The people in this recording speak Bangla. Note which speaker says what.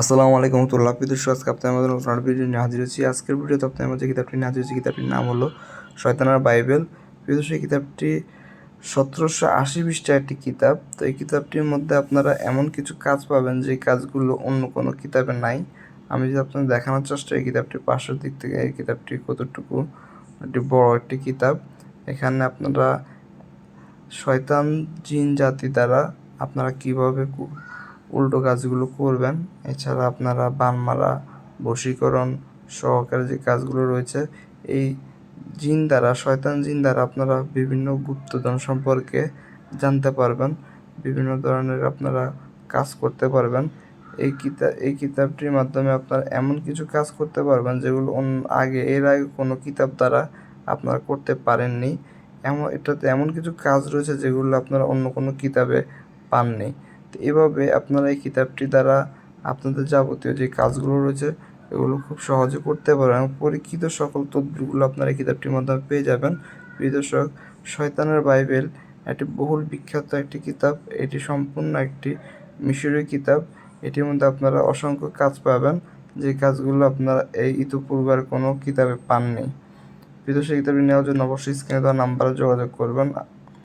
Speaker 1: আসসালামু আলাইকুম তুল্লাহ দর্শক, আজকে আপনার আমাদের নতুন ভিডিও নিয়ে হাজির হয়েছি। আজকের ভিডিওতে আপনার মধ্যে কিতাবটি নিয়ে হাজির হয়েছি। কিতাবটির নাম হলো শয়তানার বাইবেল। প্রিয়দর্শক কিতাবটি সতেরোশো আশি পৃষ্ঠার একটি কিতাব। তো এই কিতাবটির মধ্যে আপনারা এমন কিছু কাজ পাবেন যে কাজগুলো অন্য কোনো কিতাবে নাই। আমি যদি আপনাদের দেখানোর চেষ্টা এই কিতাবটির পাশের দিক থেকে এই কিতাবটি কতটুকু একটি বড় একটি কিতাব। এখানে আপনারা শয়তান জিন জাতি দ্বারা আপনারা কীভাবে উল্টো কাজগুলো করবেন। এছাড়া আপনারা বান মারা বশীকরণ সহকারে যে কাজগুলো রয়েছে, এই জিন দ্বারা, শয়তান জিন দ্বারা আপনারা বিভিন্ন গুপ্তধন সম্পর্কে জানতে পারবেন। বিভিন্ন ধরনের আপনারা কাজ করতে পারবেন। এই কিতাব এই কিতাবটির মাধ্যমে আপনারা এমন কিছু কাজ করতে পারবেন যেগুলো আগে, এর আগে কোনো কিতাব দ্বারা আপনারা করতে পারেননি। এমন, এটাতে এমন কিছু কাজ রয়েছে যেগুলো আপনারা অন্য কোনো কিতাবে পাননি। এভাবে আপনারা এই কিতাবটি দ্বারা আপনাদের যাবতীয় যে কাজগুলো রয়েছে, এগুলো খুব সহজে করতে পারেন এবং পরীক্ষিত সকল তদবিরগুলো আপনারা এই কিতাবটির মাধ্যমে পেয়ে যাবেন। প্রিয় দর্শক, শয়তানের বাইবেল একটি বহুল বিখ্যাত একটি কিতাব। এটি সম্পূর্ণ একটি মিশরীয় কিতাব। এটির মধ্যে আপনারা অসংখ্য কাজ পাবেন। যে কাজগুলো আপনারা এই ইতিপূর্বের কোনো কিতাবে পাননি। দর্শক কিতাবটি নেওয়ার জন্য অবশ্যই স্ক্রিনে দেওয়া নাম্বারে যোগাযোগ করবেন।